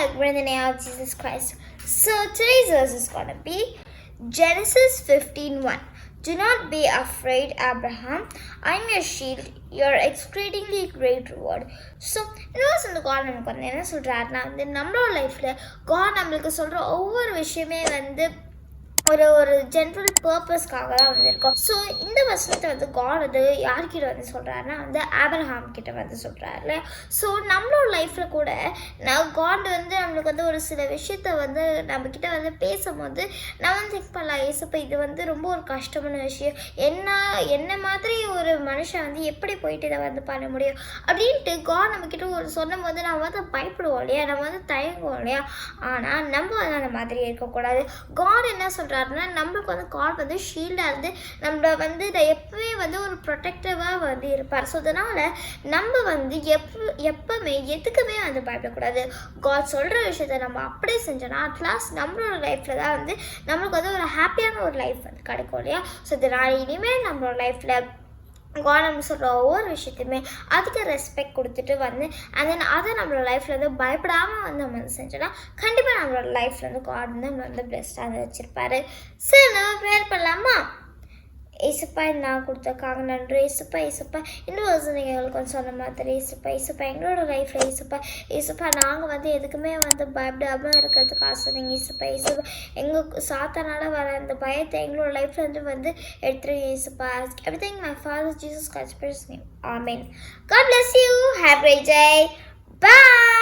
pray in the name of Jesus Christ. So today's verse is going to be Genesis 15:1. Do not be afraid, Abraham. I'm your shield, your exceedingly great reward. So இன்னொரு இந்த God நமக்கு வந்து என்ன சொல்கிறாருன்னா வந்து நம்மளோட லைஃப்பில் God நம்மளுக்கு சொல்கிற ஒவ்வொரு விஷயமே வந்து ஒரு ஒரு ஜென்ரல் பர்பஸ்க்காக தான் வந்திருக்கோம் ஸோ இந்த வசனத்தை வந்து காட் வந்து யார்கிட்ட வந்து சொல்கிறாருன்னா வந்து ஆபர்ஹாம் கிட்ட வந்து சொல்கிறாரு ஸோ நம்மளோட லைஃப்பில் கூட நான் காட் வந்து நம்மளுக்கு வந்து ஒரு சில விஷயத்த வந்து நம்மக்கிட்ட வந்து பேசும்போது நான் வந்து திங்க் பண்ணலாம். ஏசப்பா இது வந்து ரொம்ப ஒரு கஷ்டமான விஷயம். என்ன என்ன மாதிரி ஒரு மனுஷன் வந்து எப்படி போயிட்டு இதை வந்து பண்ண முடியும்? அப்படின்ட்டு கா நம்மக்கிட்ட ஒரு சொன்னும் போது நம்ம வந்து பயப்படுவோம் இல்லையா? நம்ம வந்து தயங்குவோம் இல்லையா? ஆனால் நம்ம வந்து அந்த மாதிரி இருக்கக்கூடாது. காட் என்ன சொல்கிறாருன்னா நம்மளுக்கு வந்து காட் வந்து ஷீல்டாக இருந்து நம்மளை வந்து இதை எப்பவுமே வந்து ஒரு ப்ரொடெக்டிவாக வந்து இருப்பார். ஸோ அதனால் நம்ம வந்து எப்போ எப்பவுமே எதுக்குமே வந்து பயப்படக்கூடாது. காட் சொல்கிற விஷயத்த நம்ம அப்படியே செஞ்சோன்னா அட்லாஸ்ட் நம்மளோட லைஃப்பில் தான் வந்து நம்மளுக்கு வந்து ஒரு ஹாப்பியான ஒரு லைஃப் வந்து கிடைக்கும் இல்லையா? ஸோ இதனால் இனிமேல் நம்மளோட லைஃப்பில் கவர்மெண்ட் சொல்கிற ஒவ்வொரு விஷயத்தையுமே அதுக்கு ரெஸ்பெக்ட் கொடுத்துட்டு வந்து அண்ட் தென் அதை நம்மளோட லைஃப்பில் வந்து பயப்படாமல் வந்து நம்ம வந்து செஞ்சோன்னா கண்டிப்பாக நம்மளோட லைஃப்பில் வந்து காட் வந்து நம்மளை வந்து பெஸ்ட்டாக வந்து வச்சுருப்பாரு. சரி நம்ம ப்ரேயர் பண்ணலாமா? ஏசப்பா நான் கொடுத்தக்காக நன்றி. ஏசப்பா ஏசப்பா இன்னும் நீங்கள் எங்களுக்கு சொன்ன மாதிரி ஏசப்பா ஏசப்பா எங்களோட லைஃப்பில் ஏசப்பா ஏசப்பா நாங்கள் வந்து எதுக்குமே வந்து பயப்படாமல் இருக்கிறதுக்கு ஆசை நீங்கள் ஏசப்பா ஏசப்பா எங்கள் சாத்தனால வர அந்த பயத்தை எங்களோட லைஃப்லேருந்து வந்து எடுத்துருங்க எடுத்துரு ஏசப்பா everything my father Jesus Christ name ஆமீன் காட் பிளஸ் யூ ஹேப் ஜெய் பாய்